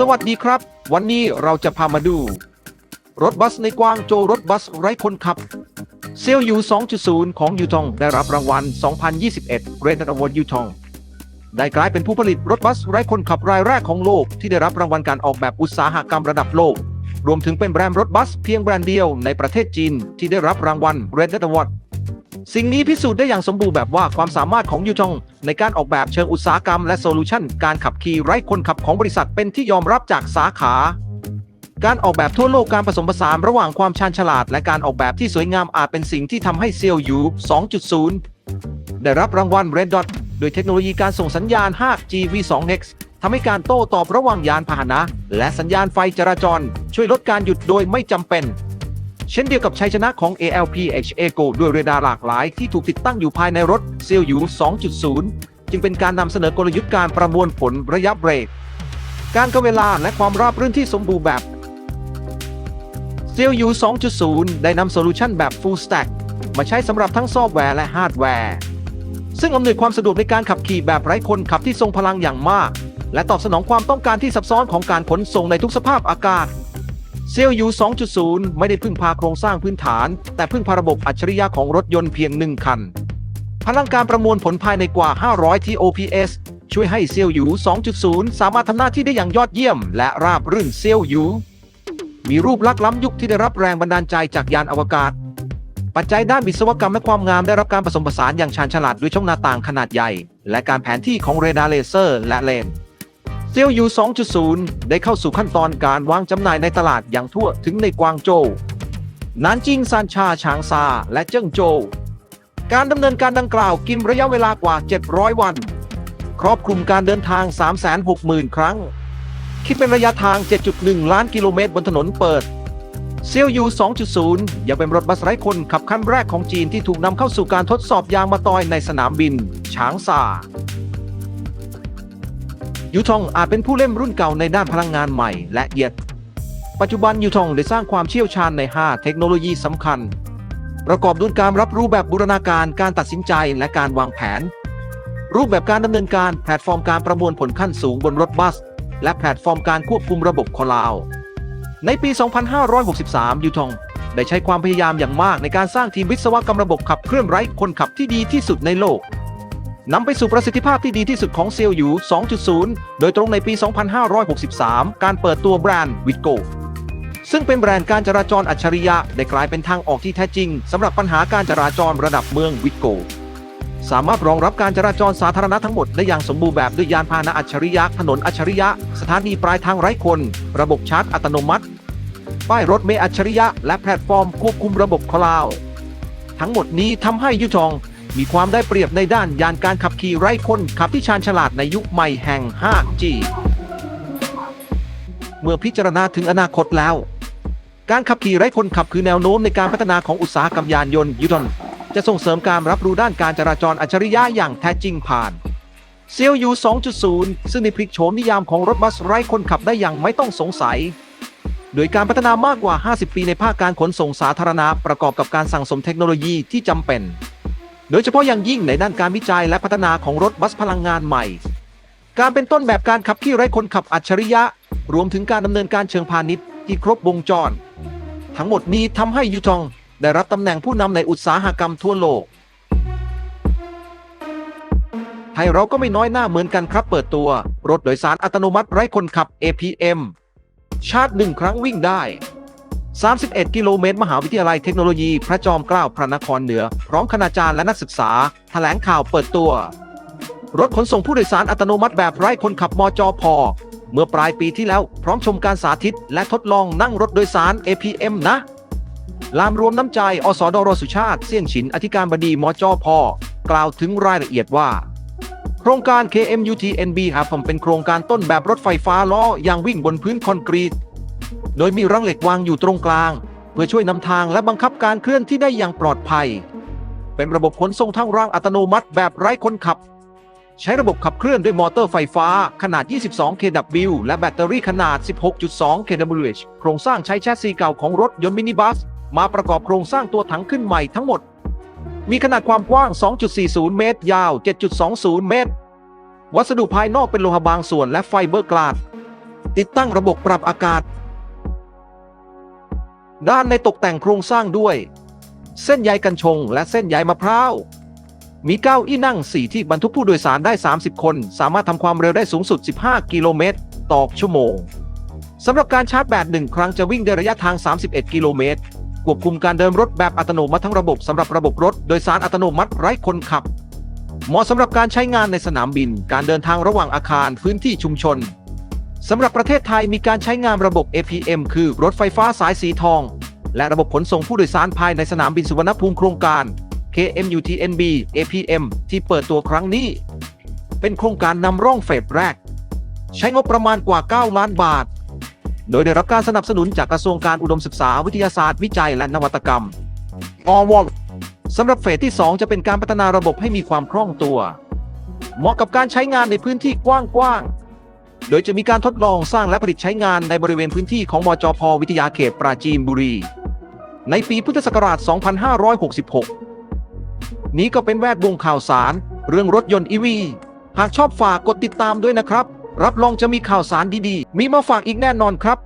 สวัสดีครับ วันนี้เราจะพามาดู รถบัสในกวางโจรถบัสไร้คนขับ เซลยู 2.0 ของยูทองได้รับรางวัล 2021 Red Dot Award ยูทองได้กลายเป็นผู้ผลิตรถบัสไร้คนขับรายแรกของโลกที่ได้รับรางวัลการออกแบบอุตสาหกรรมระดับโลก รวมถึงเป็นแบรนด์รถบัสเพียงแบรนด์เดียวในประเทศจีนที่ได้รับรางวัล Red Dot Award สิ่งนี้พิสูจน์ได้อย่างสมบูรณ์แบบว่าความสามารถของยูทอง ในการออกแบบเชิงอุตสาหกรรมและโซลูชันการขับขี่ไร้คนขับของบริษัทเป็นที่ยอมรับจากสาขา การออกแบบทั่วโลกการผสมผสานระหว่างความชาญฉลาด และการออกแบบที่สวยงามอาจเป็นสิ่งที่ทำให้เซียวยู2.0 ได้รับรางวัล Red Dot โดยเทคโนโลยีการส่งสัญญาณ 5G V2X ทำให้การโต้ตอบระหว่างยานพาหนะ และสัญญาณไฟจราจร ช่วยลดการหยุดโดยไม่จำเป็น เช่นเดียวกับชัยชนะของ ALPH Eco ด้วยเรดาร์หลากหลายที่ถูกติดตั้งอยู่ภายในรถ c l u 2.0 จึงเป็นการนำเสนอกลยุทธ์การประมวลผลระยะเบรก การกำเวลาและความราบรื่นที่สมบูรณ์แบบ c l u 2.0 ได้นำโซลูชันแบบ Full Stack มาใช้สำหรับทั้งซอฟต์แวร์และฮาร์ดแวร์ ซึ่งอำนวยความสะดวกในการขับขี่แบบไร้คนขับที่ทรงพลังอย่างมาก และตอบสนองความต้องการที่ซับซ้อนของการขนส่งในทุกสภาพอากาศ เซลยู 2.0 ไม่ได้พึ่งพาโครงสร้างพื้นฐาน แต่พึ่งพาระบบอัจฉริยะของรถยนต์เพียงหนึ่งคัน พลังการประมวลผลภายในกว่า 500 TOPS ช่วยให้เซลยู 2.0 สามารถทำหน้าที่ได้อย่างยอดเยี่ยม และราบรื่นเซลยูมีรูปลักษณ์ล้ำยุคที่ได้รับแรงบันดาลใจจากยานอวกาศ ปัจจัยด้านวิศวกรรมและความงามได้รับการผสมผสานอย่างชาญฉลาดด้วยช่องหน้าต่างขนาดใหญ่ และการแผนที่ของเรดาร์เลเซอร์และเลน ซลยู2.0 ได้เข้าสู่ขั้นตอนการวางจำหน่ายในตลาดอย่างทั่วถึงในกวางโจว นานจิงซานชาฉางซา และเจิ้งโจว การดำเนินการดังกล่าวกินระยะเวลากว่า 700 วัน ครอบคลุมการเดินทาง 360,000 ครั้ง คิดเป็นระยะทาง 7.1 ล้านกิโลเมตรบนถนนเปิดเซลยู2.0 ยังเป็นรถบัสไร้คนขับคันแรกของจีนที่ถูกนำเข้าสู่การทดสอบยางมะตอยในสนามบิน ฉางซา ยูทองอาจเป็นผู้เล่นรุ่นเก่าในด้านพลังงานใหม่และเอียด ปัจจุบันยูทองได้สร้างความเชี่ยวชาญใน 5 เทคโนโลยีสำคัญ ประกอบด้วยการรับรู้แบบบูรณาการการตัดสินใจและการวางแผน รูปแบบการดำเนินการแพลตฟอร์มการประมวลผลขั้นสูงบนรถบัส และแพลตฟอร์มการควบคุมระบบคลาวในปี 2563 ยูทองได้ใช้ความพยายามอย่างมากในการสร้างทีมวิศวกรรมระบบขับเคลื่อนไร้คนขับที่ดีที่สุดในโลก นำไปสู่ประสิทธิภาพที่ดีที่สุดของเซลยู2.0 โดยตรงในปี 2563 การเปิดตัวแบรนด์วิ g o ซึ่งเป็นแบรนด์การจราจรอัจฉริยะ ได้กลายเป็นทางออกที่แท้จริงสำหรับปัญหาการจราจรระดับเมืองวิ g o สามารถรองรับการจราจรสาธารณะทั้งหมดได้อย่างสมบูรณ์แบบด้วยยานพาหนะอัจฉริยะ ถนนอัจฉริยะ สถานีปลายทางไร้คน ระบบชาร์จอัตโนมัติ ป้ายรถเมล์อัจฉริยะ และแพลตฟอร์มควบคุมระบบคลาวทั้งหมดนี้ทำให้ยูทอง มีความได้เปรียบในด้านยานการขับขี่ไร้คนขับที่ชาญฉลาดในยุคใหม่แห่ง 5G เมื่อพิจารณาถึงอนาคตแล้ว การขับขี่ไร้คนขับคือแนวโน้มในการพัฒนาของอุตสาหกรรมยานยนต์ยูทอนจะส่งเสริมการรับรู้ด้านการจราจรอัจฉริยะอย่างแท้จริงผ่านเซลยู 2.0 ซึ่งในพลิกโฉมนิยามของรถบัสไร้คนขับได้อย่างไม่ต้องสงสัย โดยการพัฒนามากกว่า 50 ปีในภาคการขนส่งสาธารณะประกอบกับการสั่งสมเทคโนโลยีที่จำเป็น โดยเฉพาะอย่างยิ่งในด้านการวิจัยและพัฒนาของรถบัสพลังงานใหม่ การเป็นต้นแบบการขับขี่ไร้คนขับอัจฉริยะ รวมถึงการดำเนินการเชิงพาณิชย์ที่ครบวงจร ทั้งหมดนี้ทำให้ยูทองได้รับตำแหน่งผู้นำในอุตสาหกรรมทั่วโลก ไทยเราก็ไม่น้อยหน้าเหมือนกันครับเปิดตัว รถโดยสารอัตโนมัติไร้คนขับ APM ชาร์จหนึ่งครั้งวิ่งได้ 31 กิโลเมตร มหาวิทยาลัยเทคโนโลยี พระจอมเกล้าพระนครเหนือ พร้อมคณาจารย์และนักศึกษา แถลงข่าวเปิดตัว รถขนส่งผู้โดยสารอัตโนมัติแบบไร้คนขับมจพเมื่อปลายปีที่แล้ว พร้อมชมการสาธิต และทดลองนั่งรถโดยสาร APM นะ ลามรวมน้ำใจ อสดรสุชาติ เสี่ยงฉิน อธิการบดีมจพกล่าวถึงรายละเอียดว่า โครงการ KMUTNB ครับผมเป็นโครงการต้นแบบรถไฟฟ้าล้อยางวิ่งบนพื้นคอนกรีต โดยมีรังเหล็กวางอยู่ตรงกลาง เพื่อช่วยนำทางและบังคับการเคลื่อนที่ได้อย่างปลอดภัย เป็นระบบขนส่งทางรางอัตโนมัติแบบไร้คนขับ ใช้ระบบขับเคลื่อนด้วยมอเตอร์ไฟฟ้าขนาด 22 kW และแบตเตอรี่ขนาด 16.2 kWh โครงสร้างใช้แชสซีเก่าของรถยนต์มินิบัส มาประกอบโครงสร้างตัวถังขึ้นใหม่ทั้งหมด มีขนาดความกว้าง 2.40 เมตร ยาว 7.20 เมตร วัสดุภายนอกเป็นโลหะบางส่วนและไฟเบอร์กลาสติดตั้งระบบปรับอากาศ ด้านในตกแต่งโครงสร้างด้วย เส้นใยกันชงและเส้นใยมะพร้าว มีเก้าอี้นั่งสี่ที่บรรทุกผู้โดยสารได้ 30 คน สามารถทำความเร็วได้สูงสุด 15 กิโลเมตร ต่อชั่วโมงสำหรับการชาร์จแบตหนึ่งครั้งจะวิ่งได้ระยะทาง 31 กิโลเมตรควบคุมการเดินรถแบบอัตโนมัติทั้งระบบสำหรับระบบรถโดยสารอัตโนมัติไร้คนขับ เหมาะสำหรับการใช้งานในสนามบิน การเดินทางระหว่างอาคารพื้นที่ชุมชน สำหรับประเทศไทยมีการใช้งานระบบ APM คือรถไฟฟ้าสายสีทอง และระบบขนส่งผู้โดยสารภายในสนามบินสุวรรณภูมิโครงการ KMUTNB APM ที่เปิดตัวครั้งนี้ เป็นโครงการนำร่องเฟสแรก ใช้งบประมาณกว่า 9 ล้านบาท โดยได้รับการสนับสนุนจากกระทรวงการอุดมศึกษาวิทยาศาสตร์วิจัยและนวัตกรรมอวสำหรับเฟสที่ 2 จะเป็นการพัฒนาระบบให้มีความคล่องตัว เหมาะกับการใช้งานในพื้นที่กว้างๆ โดยจะมีการทดลองสร้างและผลิตใช้งานในบริเวณพื้นที่ของมจพวิทยาเขตปราจีนบุรี ในปีพุทธศักราช 2566 นี้ก็เป็นแวดวงข่าวสาร เรื่องรถยนต์อีวี หากชอบฝากกดติดตามด้วยนะครับ รับรองจะมีข่าวสารดีๆ มีมาฝากอีกแน่นอนครับ